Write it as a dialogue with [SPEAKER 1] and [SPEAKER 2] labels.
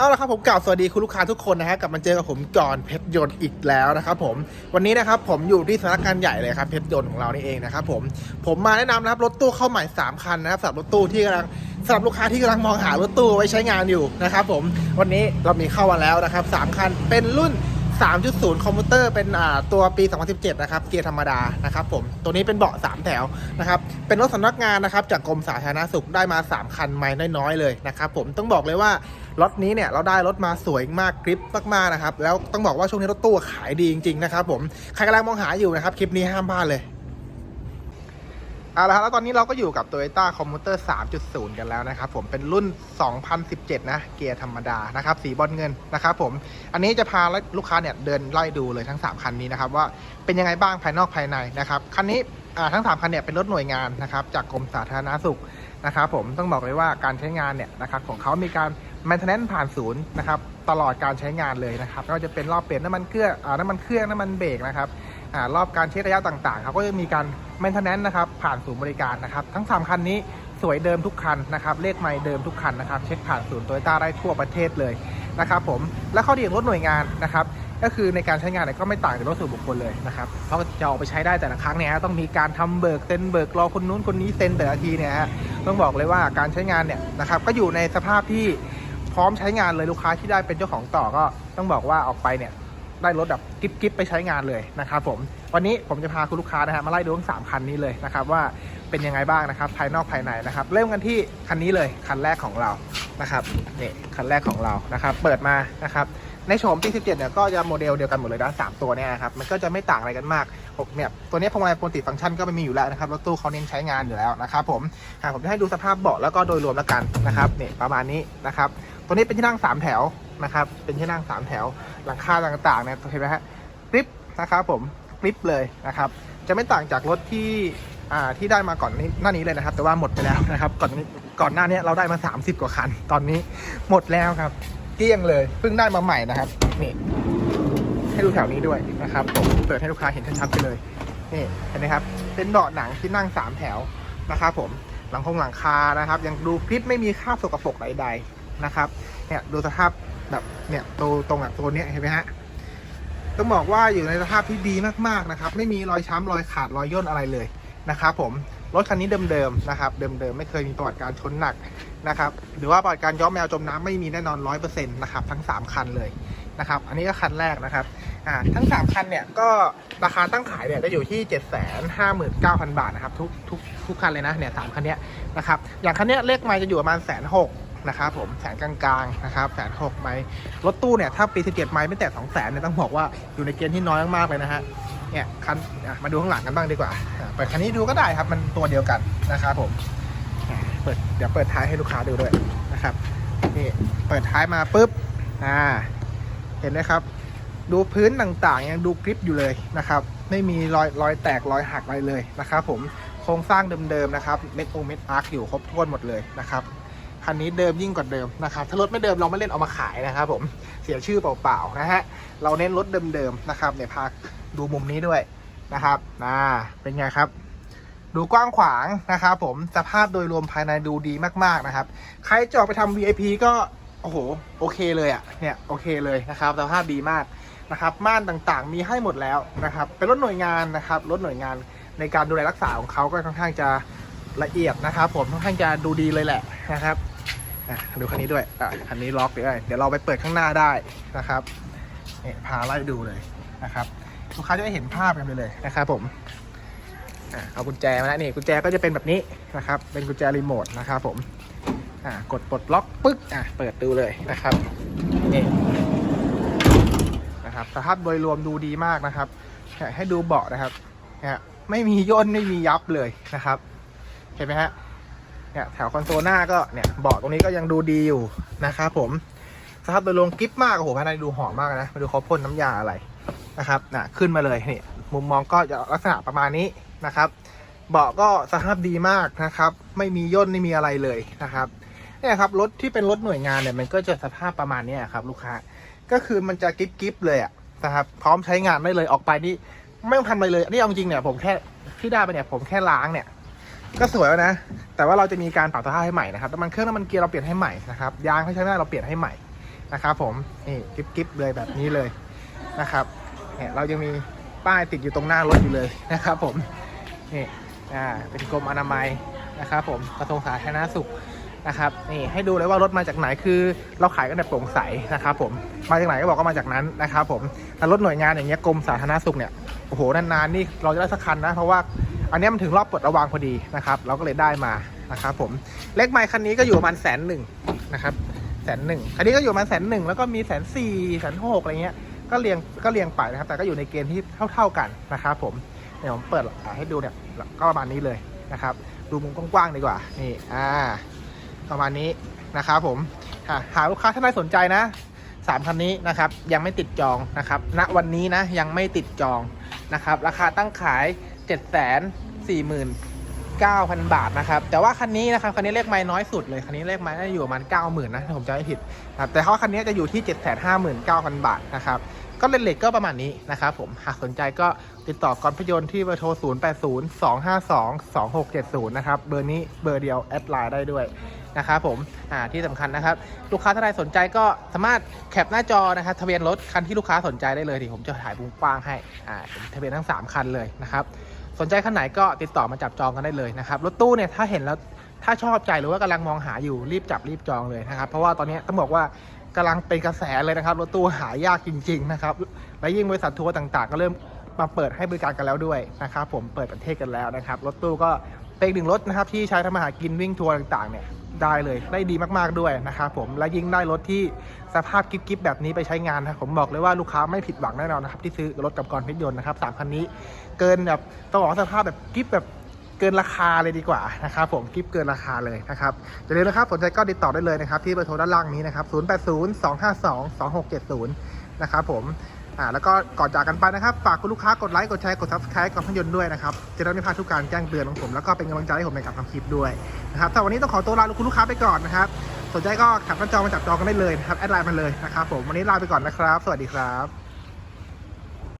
[SPEAKER 1] เอาละครับผมกล่าวสวัสดีคุณลูกค้าทุกคนนะฮะกลับมาเจอกับผมก่อนเพชรยนต์อีกแล้วนะครับผมวันนี้นะครับผมอยู่ที่สำนักงานใหญ่เลยครับเพชรยนต์ของเรานี่เองนะครับผมผมมาแนะนำนะครับรถตู้เข้าใหม่3คันนะครับสำหรับรถตู้ที่กำลังสำหรับลูกค้าที่กำลังมองหารถตู้ไว้ใช้งานอยู่นะครับผมวันนี้เรามีเข้ามาแล้วนะครับสามคันเป็นรุ่น 3.0 คอมพิวเตอร์เป็นตัวปี 2017 นะครับ เกียร์ธรรมดานะครับผม ตัวนี้เป็นเบาะ 3 แถวนะครับ เป็นรถสำนักงานนะครับ จากกรมสาธารณสุขได้มา 3 คันไม่น้อยๆ เลยนะครับผม ต้องบอกเลยว่ารถนี้เนี่ยเราได้รถมาสวยมากกริปมากๆนะครับ แล้วต้องบอกว่าช่วงนี้รถตู้ขายดีจริงๆนะครับผม ใครกำลังมองหาอยู่นะครับ คลิปนี้ห้ามพลาดเลย เอาละครับแล้วตอนนี้เราก็อยู่กับ Toyota Commuter 3.0 กันแล้วนะครับผมเป็นรุ่น 2017 นะ เกียร์ธรรมดานะครับ สีบอลเงินนะครับผมอันนี้จะพาลูกค้าเนี่ยเดินไล่ดูเลยทั้ง 3 คันนี้นะครับว่าเป็นยังไงบ้างภายนอกภายในนะครับคันนี้ทั้ง 3 คันเนี่ยเป็นรถหน่วยงานนะครับจากกรมสาธารณสุขนะครับผมต้องบอกเลยว่าการใช้งานเนี่ยนะครับของเขามีการ maintenance ผ่านศูนย์นะครับตลอดการใช้งานเลยนะครับไม่ว่าจะเป็นรอบเปลี่ยนน้ำมันเครื่องอ่าน้ำมันเครื่องน้ำมันเบรกนะครับอ่ารอบการเช็คระยะต่างๆเขาก็จะมีการ maintenance นะครับผ่านศูนย์บริการนะครับทั้ง 3 คันนี้สวยเดิมทุกคันนะครับเลขไม่เดิมทุกคันนะครับเช็คผ่านศูนย์โตโยต้าได้ทั่วประเทศเลยนะครับผมและข้อดีของรถหน่วยงานนะครับก็คือในการใช้งานเนี่ยก็ไม่ต่างจากรถส่วนบุคคลเลยนะครับเพราะจะออกไปใช้ได้แต่ละครั้งเนี่ยต้องมีการทำเบิกเซ็นเบิกรอคนนู้นคนนี้เซ็นแต่ละทีเนี่ยฮะต้องบอกเลยว่าการใช้งานเนี่ยนะครับก็อยู่ในสภาพที่พร้อมใช้งานเลยลูกค้าที่ได้เป็นเจ้าของต่อก็ต้องบอกว่าออกไปเนี่ย ได้รถแบบกิ๊บกิบไปใช้งานเลยนะครับผมวันนี้ผมจะพาคุณลูกค้านะฮะมาไล่ดูทั้งสามคันนี้เลยนะครับว่าเป็นยังไงบ้างนะครับภายนอกภายในนะครับ เริ่มกันที่คันนี้เลยคันแรกของเรานะครับนี่คันแรกของเรานะครับ เปิดมานะครับในโฉมปี17เนี่ยก็จะโมเดลเดียวกันหมดเลยนะสามตัวเนี่ยครับมันก็จะไม่ต่างอะไรกันมากผมเนี่ยตัวนี้พวงมาลัยปกติฟังก์ชันก็ไม่มีอยู่แล้วนะครับรถตู้เขาเน้นใช้งานอยู่แล้วนะครับผมอะผมจะให้ดูสภาพเบาะแล้วก็โดยรวมแล้วกันนะครับเนี่ยประมาณนี้นะครับตัวนี้เป็นที่นั่งสามแถว นะครับ เป็นที่นั่งสามแถวหลังคาต่างๆเนี่ยเห็นไหมฮะกริปนะครับผมกริปเลยนะครับ จะไม่ต่างจากรถที่อ่าที่ได้มาก่อนนี้หน้านี้เลยนะครับ แต่ว่าหมดไปแล้วนะครับ ก่อนนี้ก่อนหน้านี้เราได้มา 30 กว่าคัน ตอนนี้หมดแล้วครับ เกลี้ยงเลยเพิ่งได้มาใหม่นะครับนี่ให้ดูแถวนี้ด้วยนะครับผมเปิดให้ลูกค้าเห็นชัดๆไปเลยนี่เห็นไหมครับ เป็นเบาะหนังที่นั่งสามแถวนะครับผมหลังคงหลังคานะครับ ยังดูคลิปไม่มีคราบสกปรกใดๆนะครับเนี่ยดูสภาพ แบบเนี่ยตัวตรงอะตัวเนี้ยเห็นไหมฮะต้องบอกว่าอยู่ในสภาพที่ดีมากๆนะครับ ไม่มีรอยช้ำรอยขาดรอยย่นอะไรเลยนะครับผมรถคันนี้เดิมๆนะครับ เดิมๆไม่เคยมีประวัติการชนหนักนะครับหรือว่าประวัติการย้อมแมวจมน้ำไม่มีแน่นอนร้อยเปอร์เซ็นต์นะครับทั้งสามคันเลยนะครับอันนี้ก็คันแรกนะครับอ่าทั้งสามคันเนี่ยก็ราคาตั้งขายเนี่ยจะอยู่ที่เจ็ดแสนห้าหมื่นเก้าพันบาทนะครับทุกทุกทุกคันเลยนะเนี่ยสามคันเนี้ยนะครับอย่างคันเนี้ยเลขไมล์จะอยู่ประมาณแสนหก นะครับผมแสนกลางๆนะครับแสนหกไมล์รถตู้เนี่ยถ้าปีสิบเจ็ดไมล์ไม่แตะสองแสนเนี่ยต้องบอกว่าอยู่ในเกณฑ์ที่น้อยมากๆเลยนะฮะเนี่ยคันมาดูข้างหลังกันบ้างดีกว่าเปิดคันนี้ดูก็ได้ครับมันตัวเดียวกันนะครับผมเปิดเดี๋ยวเปิดท้ายให้ลูกค้าดูด้วยนะครับนี่เปิดท้ายมาปุ๊บอ่าเห็นไหมครับ ดูพื้นต่างๆ ยังดูกริปอยู่เลยนะครับไม่มีรอยรอยแตกรอยหักอะไรเลยนะครับผมโครงสร้างเดิมๆนะครับเม็ดโอเม็ดอาร์คอยู่ครบถ้วนหมดเลยนะครับ คันนี้เดิมยิ่งกว่าเดิมนะครับถ้ารถไม่เดิมเราไม่เล่นเอามาขายนะครับผมเสียชื่อเปล่าๆนะฮะเราเน้นรถเดิมๆนะครับเนี่ยพาดูมุมนี้ด้วยนะครับนะเป็นไงครับ ดูกว้างขวางนะครับผมสภาพโดยรวมภายในดูดีมากๆนะครับ ใครจะออกไปทำ VIP ก็โอ้โหโอเคเลยอะ่ะเนี่ยโอเคเลยนะครับสภาพดีมากนะครับม่านต่างๆ มีให้หมดแล้วนะครับเป็นรถหน่วยงานนะครับรถหน่วยงานในการดูแลรักษาของเขาก็ค่อนข้างจะละเอียดนะครับ ผมค่อนข้างจะดูดีเลยแหละนะครับ อะดูคันนี้ด้วยอะคันนี้ล็อกด้วยเดี๋ยวเราไปเปิดข้างหน้าได้นะครับนี่พาไล่ดูเลยนะครับลูกค้าจะได้เห็นภาพกันไปเลยนะครับผมอะเอากุญแจมาแล้วนี่กุญแจก็จะเป็นแบบนี้นะครับ เป็นกุญแจรีโมทนะครับผมอะกดปลดล็อกปึ๊กอะเปิดดูเลยนะครับนี่นะครับสภาพโดยรวมดูดีมากนะครับให้ดูเบาะนะครับเนี่ยไม่มีย่นไม่มียับเลยนะครับ เห็นไหมฮะ เนี่ยแถวคอนโซลหน้าก็เนี่ยเบาะตรงนี้ก็ยังดูดีอยู่นะครับผมสภาพโดยรวมกริปมากโอ้โหภายในดูหอมมากนะมาดูเขาพ่นน้ำยาอะไรนะครับน่ะขึ้นมาเลยนี่มุมมองก็จะลักษณะประมาณนี้นะครับ เบาะก็สภาพดีมากนะครับ ไม่มีย่นไม่มีอะไรเลยนะครับเนี่ยครับรถที่เป็นรถหน่วยงานเนี่ยมันก็จะสภาพประมาณนี้ครับ ลูกค้าก็คือมันจะกิฟกิฟเลยอะนะครับพร้อมใช้งานได้เลยออกไปนี่ไม่ต้องทำอะไรเลยนนี่เอาจริงเนี่ยผมแค่ที่ได้ไปเนี่ยผมแค่ล้างเนี่ย ก็สวยแล้วนะ แต่ว่าเราจะมีการปรับสภาพให้ใหม่นะครับน้ำมันเครื่องน้ำมันเกียร์เราเปลี่ยนให้ใหม่นะครับยางที่ใช้ไม่ได้เราเปลี่ยนให้ใหม่นะครับผมนี่กิ๊บกิ๊บเลยแบบนี้เลยนะครับเนี่ยเรายังมีป้ายติดอยู่ตรงหน้ารถอยู่เลยนะครับ ผมนี่อ่าเป็นกรมอนามัยนะครับผมกระทรวงสาธารณสุขนะครับนี่ให้ดูเลยว่ารถมาจากไหนคือเราขายกันแบบโปร่งใสนะครับผมมาจากไหนก็บอกว่ามาจากนั้นนะครับผมแต่รถหน่วยงานอย่างเงี้ยกรมสาธารณสุขเนี่ยโอ้โหนานๆนี่เราจะได้สักคันนะเพราะว่า อันนี้มันถึงรอบปลดระวางพอดีนะครับ เราก็เลยได้มานะครับผมเลขไมค์คันนี้ก็อยู่ประมาณแสนหนึ่งนะครับแสนหนึ่งอันนี้ก็อยู่ประมาณแสนหนึ่งแล้วก็มีแสนสี่แสนหกอะไรเงี้ยก็เรียงก็เรียงไปนะครับ แต่ก็อยู่ในเกณฑ์ที่เท่า ๆกันนะครับผมเดี๋ยวผมเปิดอ่าให้ดูเนี่ยก็ประมาณนี้เลยนะครับ ดูมุมกว้างๆดีกว่านี่อ่าประมาณนี้นะครับผมอะหาลูกค้าท่านใดสนใจนะสามคันนี้นะครับยังไม่ติดจองนะครับณวันนี้นะยังไม่ติดจองนะครับ ราคาตั้งขาย 7จ็ดแสนสี่หมื่น9,000บาทนะครับ แต่ว่าคันนี้นะครับคันนี้เลขไม้น้อยสุดเลยคันนี้เลขไม้น่าจะอยู่ประมาณ90,000นะถ้าผมจำไม่ผิดนะครับแต่ว่าคันนี้จะอยู่ที่759,000บาทนะครับก็เลนเล็กก็ประมาณนี้นะครับผมหากสนใจก็ติดต่อกรพยนต์ที่เบอร์โทร 0802522670 นะครับ เบอร์นี้เบอร์เดียวแอดไลน์ได้ด้วยนะครับผมอ่าที่สำคัญนะครับ ลูกค้าท่านใดสนใจก็สามารถแคปหน้าจอนะครับทะเบียนรถคันที่ลูกค้าสนใจได้เลยที่ผมจะถ่ายมุมกว้างให้อ่าทะเบียนทั้ง 3 คันเลยนะครับ สนใจคันไหนก็ติดต่อมาจับจองกันได้เลยนะครับรถตู้เนี่ยถ้าเห็นแล้วถ้าชอบใจหรือว่ากำลังมองหาอยู่รีบจับรีบจองเลยนะครับ เพราะว่าตอนนี้ต้องบอกว่ากำลังเป็นกระแสเลยนะครับรถตู้หายากจริง ๆ นะครับ และยิ่งบริษัททัวร์ต่างๆ ก็เริ่มมาเปิดให้บริการกันแล้วด้วยนะครับผมเปิดประเทศกันแล้วนะครับรถตู้ก็เป็นหนึ่งรถนะครับที่ใช้ทำมาหากินวิ่งทัวร์ต่างๆเนี่ย ได้เลย ได้ดีมากๆด้วยนะครับผมและยิ่งได้รถที่สภาพกิ๊บๆแบบนี้ไปใช้งานนะผมบอกเลยว่าลูกค้าไม่ผิดหวังแน่นอนนะครับที่ซื้อรถกับกรเพชรยนต์นะครับสามคันนี้เกินแบบต้องบอกสภาพแบบกิ๊บแบบเกินราคาเลยดีกว่านะครับผมกิ๊บเกินราคาเลยนะครับอย่าลืมนะครับสนใจก็ติดต่อได้เลยนะครับที่เบอร์โทรด้านล่างนี้นะครับ 0802522670 นะครับผม อ่าแล้วก็ก่อนจากกันไปนะครับ ฝากคุณลูกค้ากดไลค์ กดแชร์ กด subscribe กับพยนต์ด้วยนะครับ จะได้ไม่พลาดทุกการแจ้งเตือนของผม แล้วก็เป็นกำลังใจให้ผมในการทำคลิปด้วยนะครับแต่วันนี้ต้องขอตัวลาคุณลูกค้าไปก่อนนะครับ สนใจก็ขับหน้าจอมาจับจองกันได้เลยนะครับ แอดไลน์มาเลยนะครับผม วันนี้ลาไปก่อนนะครับ สวัสดีครับ